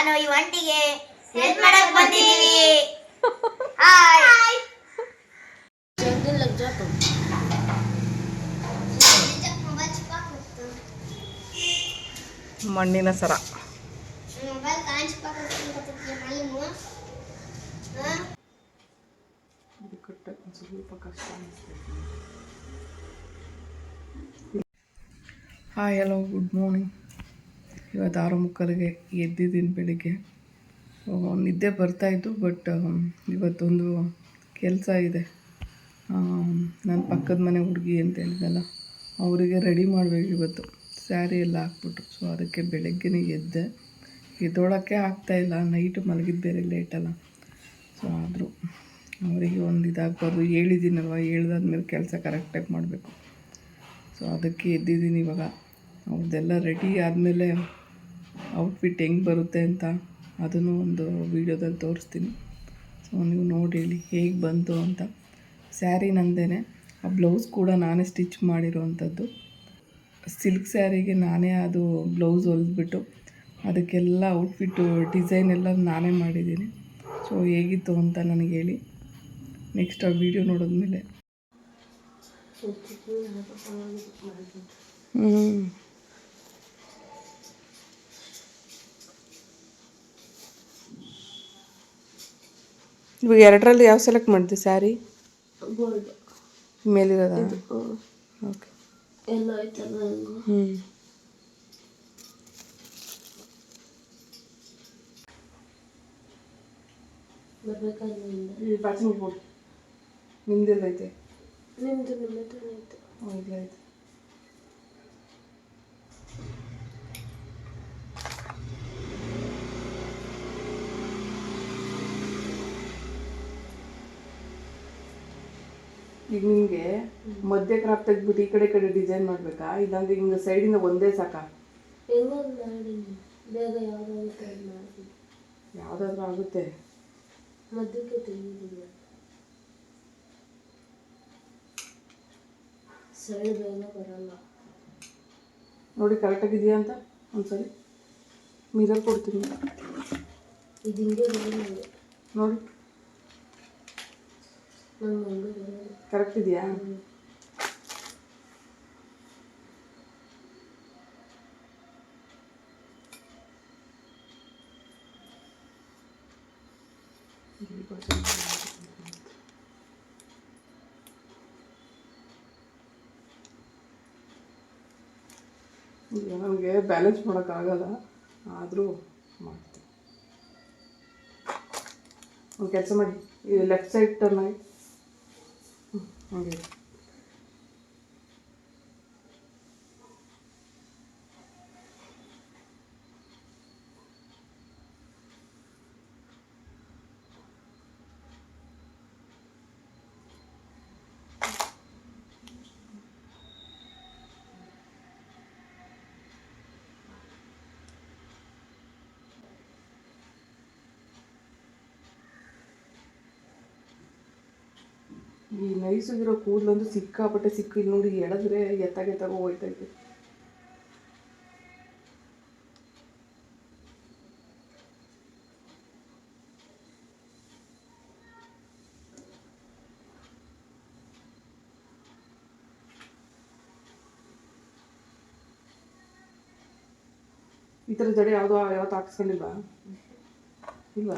ನಾನು ಈ ಒಂಟಿಗೆ ಹೆಲ್ಪ್ ಮಾಡಕ್ ಬಂದಿದ್ದೀವಿ ಹಾಯ್ ಮಣ್ಣಿನ ಸರ. ಮೊಬೈಲ್ ಸ್ವಲ್ಪ ಕಷ್ಟ ಹಾಯ್ ಹಲೋ ಗುಡ್ ಮಾರ್ನಿಂಗ್ ಇವತ್ತು ಆರು ಮುಕ್ಕಾಲಿಗೆ ಎದ್ದಿದ್ದೀನಿ ಬೆಳಿಗ್ಗೆ. ನಿದ್ದೆ ಬರ್ತಾಯಿತ್ತು ಬಟ್ ಇವತ್ತೊಂದು ಕೆಲಸ ಇದೆ. ನನ್ನ ಪಕ್ಕದ ಮನೆ ಹುಡುಗಿ ಅಂತ ಹೇಳಿದಲ್ಲ, ಅವರಿಗೆ ರೆಡಿ ಮಾಡಬೇಕು ಇವತ್ತು. ಸ್ಯಾರಿ ಎಲ್ಲ ಹಾಕ್ಬಿಟ್ಟು ಸೊ ಅದಕ್ಕೆ ಬೆಳಗ್ಗೆನೇ ಎದ್ದೆ. ಎದ್ದೋಳಕ್ಕೆ ಆಗ್ತಾಯಿಲ್ಲ ನೈಟ್ ಮಲಗಿದ್ದು ಬೇರೆ ಲೇಟಲ್ಲ ಸೊ ಆದರೂ ಅವರಿಗೆ ಒಂದು ಇದಾಗಬಾರ್ದು. ಹೇಳಿದ್ದೀನಲ್ವ ಹೇಳ್ದಾದ್ಮೇಲೆ ಕೆಲಸ ಕರೆಕ್ಟಾಗಿ ಮಾಡಬೇಕು. ಸೊ ಅದಕ್ಕೆ ಎದ್ದಿದ್ದೀನಿ ಇವಾಗ. ಅವ್ರದ್ದೆಲ್ಲ ರೆಡಿ ಆದಮೇಲೆ ಔಟ್ಫಿಟ್ ಹೆಂಗೆ ಬರುತ್ತೆ ಅಂತ ಅದನ್ನು ಒಂದು ವೀಡಿಯೋದಲ್ಲಿ ತೋರಿಸ್ತೀನಿ. ಸೊ ನೀವು ನೋಡಿ ಹೇಳಿ ಹೇಗೆ ಬಂತು ಅಂತ. ಸ್ಯಾರಿ ನಂದೇನೆ. ಆ ಬ್ಲೌಸ್ ಕೂಡ ನಾನೇ ಸ್ಟಿಚ್ ಮಾಡಿರೋವಂಥದ್ದು ಸಿಲ್ಕ್ ಸ್ಯಾರಿಗೆ ನಾನೇ ಅದು ಬ್ಲೌಸ್ ಹೊಲಿದ್ಬಿಟ್ಟು ಅದಕ್ಕೆಲ್ಲ ಔಟ್ಫಿಟ್ಟು ಡಿಸೈನ್ ಎಲ್ಲ ನಾನೇ ಮಾಡಿದ್ದೀನಿ. ಸೊ ಹೇಗಿತ್ತು ಅಂತ ನನಗೆ ಹೇಳಿ. ನೆಕ್ಸ್ಟ್ ಆ ವೀಡಿಯೋ ನೋಡಿದ್ಮೇಲೆ. ಹ್ಞೂ ಇವಾಗ ಎರಡರಲ್ಲಿ ಯಾವ ಸೆಲೆಕ್ಟ್ ಮಾಡಿದೆ ಸ್ಯಾರಿ ಗೋಲ್ಡ್ ಮೇಲಿರೋದ? ಓಕೆ ಎಲ್ಲ ಆಯ್ತಲ್ಲ ಹ್ಞೂ ಬರ್ಬೇಕಾದ್ರೆ ನಿಮ್ದೆಲ್ಲ ಐತೆ ನಿಮ್ದು ನಿಮ್ಮ ಹತ್ರ ಆಯ್ತು ಇಲ್ಲ ಈಗ ನಿಮಗೆ ಮಧ್ಯ ಕ್ರಾಪ್ ತೆಗ್ದ್ಬಿಟ್ಟು ಈ ಕಡೆ ಕಡೆ ಡಿಸೈನ್ ಮಾಡಬೇಕಾ? ಇಲ್ಲಾಂದ್ರೆ ಹಿಂಗೆ ಸೈಡಿಂದ ಒಂದೇ ಸಾಕಾ? ಮಾಡಿ ಬೇಗ ಮಾಡ್ತೀನಿ. ಯಾವುದಾದ್ರೂ ಆಗುತ್ತೆ. ಮಧ್ಯಕ್ಕೆ ಕರೆಕ್ಟ್ ಬೇಗ ಬರಲ್ಲ. ನೋಡಿ ಕರೆಕ್ಟಾಗಿದೆಯಾ ಅಂತ? ಒಂದ್ಸರಿ. ಮಿರರ್ ಕೊಡ್ತೀನಿ. ಇದು ಹಿಂಗೆ ನೋಡಿ. ಬರಲ್ಲ ಕರೆಕ್ಟ್ ಇದೆಯಾ? ಈಗ ನನಗೆ ಬ್ಯಾಲೆನ್ಸ್ ಮಾಡೋಕ್ಕಾಗಲ್ಲ. ಆದರೂ ಮಾಡ್ತೀನಿ. ಒಂದು ಕೆಲಸ ಮಾಡಿ ಇದು ಲೆಫ್ಟ್ ಸೈಡ್ ಟರ್ನ್ ಆಗಿ ಹ್ಞೂ ಈ ನೈಸಿಗಿರೋ ಕೂದಲಂತೂ ಸಿಕ್ಕಾಪಟ್ಟೆ ಸಿಕ್ಕು. ಇಲ್ಲಿ ನೋಡಿ ಎಳೆದ್ರೆ ಎತ್ತಾಗೆತ್ತಾಗ ಎತ್ತಾಗ ಹೋಯ್ತೈತೆ ಈ ಥರ ಜಡೆ ಯಾವುದೋ ಯಾವತ್ತು ಹಾಕ್ಸ್ಕೊಂಡಿಲ್ವಾ? ಇಲ್ವಾ?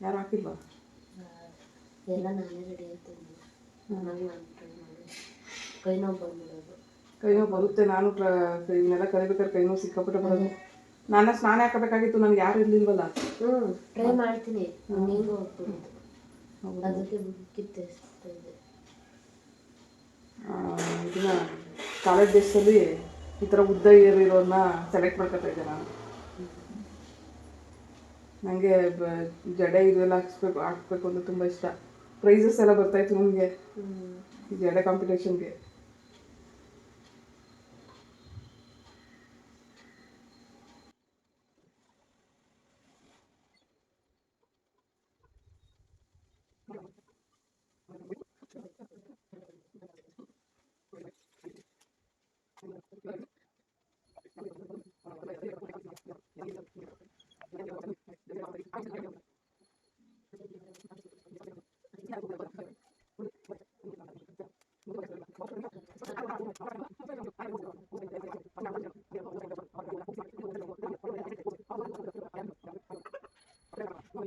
ಯಾರು ಹಾಕಿಲ್ವಾ? ಎಲ್ಲ ನಾನೇ ರೆಡಿ ನನಗೆ ನಾನು ಟ್ರೈ ಮಾಡಿ ಕೈ ನೋವು ಬಂದ್ಬಿಡೋದು. ಕೈ ನೋವು ಬರುತ್ತೆ. ನಾನು ಇವನ್ನೆಲ್ಲ ಕರಿಬೇಕಾದ್ರೆ ಕೈ ನೋವು ಸಿಕ್ಕಾಪಟ್ಟೆ ಬರೋದು. ನಾನು ಸ್ನಾನ ಹಾಕಬೇಕಾಗಿತ್ತು. ನನಗೆ ಯಾರು ಇರ್ಲಿಲ್ವಲ್ಲ? ಹ್ಞೂ ಟ್ರೈ ಮಾಡ್ತೀನಿ. ಹೋಗ್ಬಿಡುದು ಅದಕ್ಕೆ ಇದನ್ನ ಕಾಲೇಜ್ ಡೇಸಲ್ಲಿ ಈ ಥರ ಉದ್ದ ಏರಿರೋದನ್ನ ಸೆಲೆಕ್ಟ್ ಮಾಡ್ಕೊತಾ ಇದ್ದೆ ನಾನು. ನನಗೆ ಜಡೆ ಇದೆಲ್ಲ ಹಾಕ್ಸ್ಬೇಕು ಹಾಕ್ಬೇಕು ಅಂತ ತುಂಬ ಇಷ್ಟ. ಪ್ರೈಸಸ್ ಎಲ್ಲ ಬರ್ತಾಯಿತ್ತು ನಮಗೆ. ಈ ಜಡೆ ಕಾಂಪಿಟೇಷನ್ಗೆ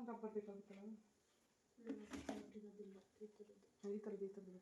ಬೇಕಾಗುತ್ತಲ್ಲ ಈ ಥರದ್ದು ಈ ಥರದ್ದು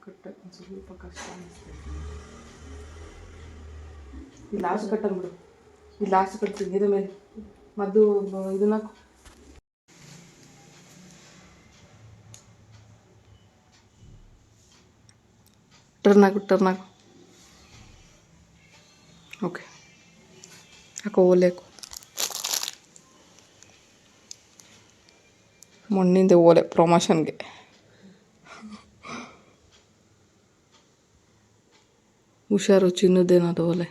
ಬೇಕಾದ್ರೆ ಇದು ಕಷ್ಟ ಅನಿಸ್ತೈತೆ ಈ ಲಾಸ್ಟ್ ಬಿಡು. ಈ ಲಾಸ್ಟ್ ಕಟ್ತೀನಿ ಇದ್ರ ಮೇಲೆ. ಮದ್ದು, ಇದನ್ನ ಟರ್ನ್ ಆಗು ಟರ್ನ್ ಆಗು ಓಕೆ ಹಾಕೋ ಓಲೆ ಹಾಕು. ಮಣ್ಣಿಂದ ಓಲೆ ಪ್ರಮೋಷನ್ಗೆ ಹುಷಾರು ಚಿನ್ನದೇನದು ಒಲೆ.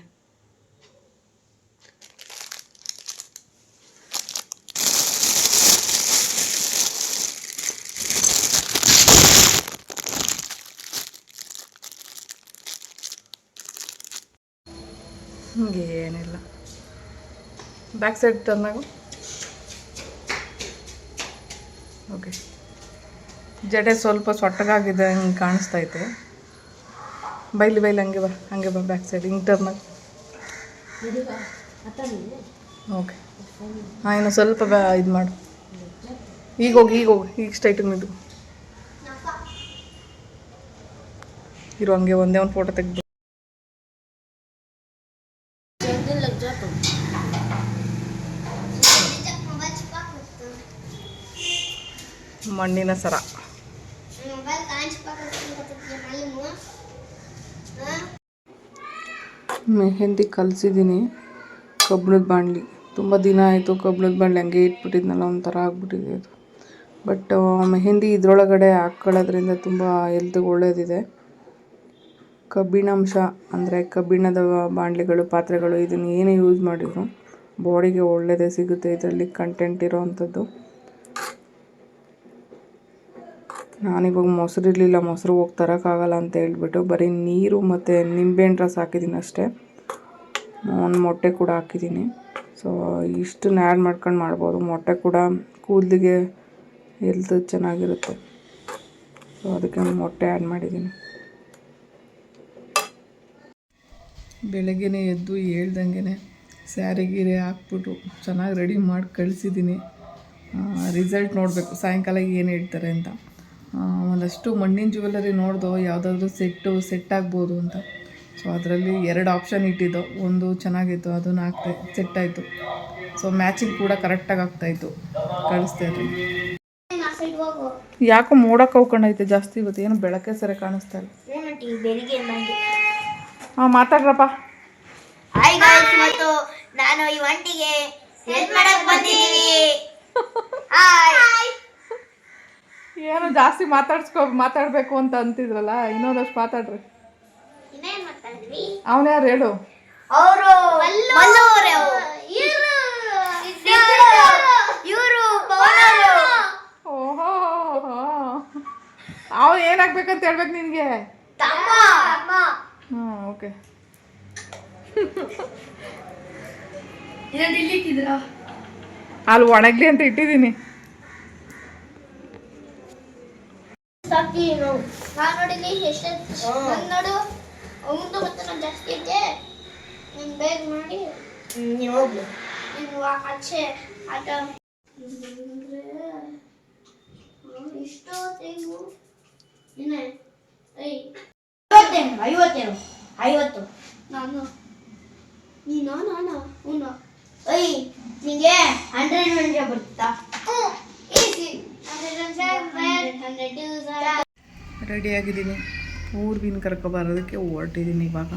ಏನಿಲ್ಲ. ಬ್ಯಾಕ್ ಸೈಡ್ ತಂದಾಗ? ಓಕೆ ಜಡೆ ಸ್ವಲ್ಪ ಸೊಟ್ಟಗಾಗಿದೆ ಹಂಗೆ ಕಾಣಿಸ್ತೈತೆ ಬೈಲಿ ಬೈಲಿ ಹಂಗೆ ಬಾ ಹಂಗೆ ಬಾ ಬ್ಯಾಕ್ ಸೈಡ್ ಹಿಂಗೆ ಟರ್ನ್ ಓಕೆ ಹಾಂ, ಇನ್ನು ಸ್ವಲ್ಪ ಇದು ಮಾಡು. ಈಗ ಹೋಗಿ ಈಗ ಹೋಗಿ, ಈಗ ಸ್ಟ್ರೈಟಿಗೆ ಇದು ಇರೋ, ಹಂಗೆ ಒಂದೇ ಒಂದು ಫೋಟೋ ತೆಗೆದು. ಮಣ್ಣಿನ ಸರ. ಮೆಹಂದಿ ಕಲಿಸಿದ್ದೀನಿ ಕಬ್ಬಿಣದ ಬಾಣಲಿ. ತುಂಬ ದಿನ ಆಯಿತು ಕಬ್ಬಿಣದ ಬಾಣಲಿ ಹಂಗೆ ಇಟ್ಬಿಟ್ಟಿದ್ನಲ್ಲ, ಒಂಥರ ಆಗ್ಬಿಟ್ಟಿದೆ ಅದು. ಬಟ್ ಮೆಹೆಂದಿ ಇದರೊಳಗಡೆ ಹಾಕ್ಕೊಳ್ಳೋದ್ರಿಂದ ತುಂಬ ಹೆಲ್ತ್ಗೆ ಒಳ್ಳೆಯದಿದೆ ಕಬ್ಬಿಣಾಂಶ ಅಂದರೆ ಕಬ್ಬಿಣದ ಬಾಣಲಿಗಳು, ಪಾತ್ರೆಗಳು ಇದನ್ನು ಏನೇ ಯೂಸ್ ಮಾಡಿದ್ರು ಬಾಡಿಗೆ ಒಳ್ಳೆಯದೇ ಸಿಗುತ್ತೆ ಇದರಲ್ಲಿ ಕಂಟೆಂಟ್ ಇರೋ ಅಂಥದ್ದು ನಾನಿವಾಗ ಮೊಸರು ಇರಲಿಲ್ಲ ಮೊಸರು ಹೋಗಿ ತರೋಕ್ಕಾಗಲ್ಲ ಅಂತ ಹೇಳ್ಬಿಟ್ಟು ಬರೀ ನೀರು ಮತ್ತು ನಿಂಬೆಹಣ್ಣು ರಸ ಹಾಕಿದ್ದೀನಿ ಅಷ್ಟೇ. ಒಂದು ಮೊಟ್ಟೆ ಕೂಡ ಹಾಕಿದ್ದೀನಿ ಸೊ ಇಷ್ಟನ್ನ ಆ್ಯಡ್ ಮಾಡ್ಕೊಂಡು ಮಾಡ್ಬೋದು. ಮೊಟ್ಟೆ ಕೂಡ ಕೂದಲಿಗೆ ಹೆಲ್ತ್ ಚೆನ್ನಾಗಿರುತ್ತೆ. ಸೊ ಅದಕ್ಕೆ ಮೊಟ್ಟೆ ಆ್ಯಡ್ ಮಾಡಿದ್ದೀನಿ ಬೆಳಗ್ಗೆನೇ ಎದ್ದು ಹೇಳ್ದಂಗೆ ಸ್ಯಾರಿ ಗೀರೆ ಹಾಕ್ಬಿಟ್ಟು ಚೆನ್ನಾಗಿ ರೆಡಿ ಮಾಡಿ ಕಳಿಸಿದ್ದೀನಿ ರಿಸಲ್ಟ್ ನೋಡಬೇಕು. ಸಾಯಂಕಾಲ ಏನು ಹೇಳ್ತಾರೆ ಅಂತ. ಒಂದಷ್ಟು ಮಣ್ಣಿನ ಜ್ಯುವೆಲ್ಲರಿ ನೋಡಿದೋ ಯಾವುದಾದ್ರೂ ಸೆಟ್ಟು ಸೆಟ್ ಆಗ್ಬೋದು ಅಂತ. ಸೊ ಅದರಲ್ಲಿ ಎರಡು ಆಪ್ಷನ್ ಇಟ್ಟಿದ್ದೋ. ಒಂದು ಚೆನ್ನಾಗಿತ್ತು ಅದನ್ನು ಹಾಕ್ತಾ ಸೆಟ್ ಆಯಿತು. ಸೊ ಮ್ಯಾಚಿಂಗ್ ಕೂಡ ಕರೆಕ್ಟಾಗಿ ಆಗ್ತಾಯಿತ್ತು ಕಳಿಸ್ತಾ ಇದ್ದೀನಿ ಯಾಕೋ ಮೋಡ ಕವ್ಕೊಂಡೈತೆ ಜಾಸ್ತಿ ಇವತ್ತು? ಏನು ಬೆಳಕೆ ಸರಿ ಕಾಣಿಸ್ತಾ ಇಲ್ಲ. ಹಾಂ ಮಾತಾಡ್ರಪ್ಪ. ನಾನು ಈ ಒಂಟಿಗೆ ಹೆಲ್ಪ್ ಮಾಡಕ್ ಬಂದಿದ್ದೀನಿ. ಏನು ಜಾಸ್ತಿ ಮಾತಾಡ್ಸ್ಕೊ ಮಾತಾಡಬೇಕು ಅಂತ ಅಂತಿದ್ರಲ್ಲ ಇನ್ನೊಂದಷ್ಟು ಮಾತಾಡ್ರಿ. ಅವನ್ಯಾರು ಅವನು ಹೇಳು. ಅವರು ಓಹೋ ಏನಾಗ್ಬೇಕಂತ ಹೇಳ್ಬೇಕು ನಿನಗೆ? ಹಾಂ ಓಕೆ. ಅಲ್ಲಿ ಒಣಗ್ಲಿ ಅಂತ ಇಟ್ಟಿದ್ದೀನಿ ಸಾಕಿ ನಾವು ನಾನು ನೋಡಿಲಿ ಎಷ್ಟು ನಾನು ನೋಡು. ಅವಂದು ಮತ್ತೆ ನಾನು ಜಾಸ್ತಿ ಇದ್ದೆ. ನೀನು ಬೇಗ ಮಾಡಿ. ನೀವು ಹೋಗ್ಲಿ ನೀನು ಆಚೆ ಆಟ. ಇಷ್ಟು ತೆಂಗು ಇನ್ನೇ ರೆಡಿಯಾಗಿದ್ದೀನಿ ಊರ್ಗಿನ ಕರ್ಕೊಬರೋದಕ್ಕೆ ಹೊರಟಿದ್ದೀನಿ ಇವಾಗ.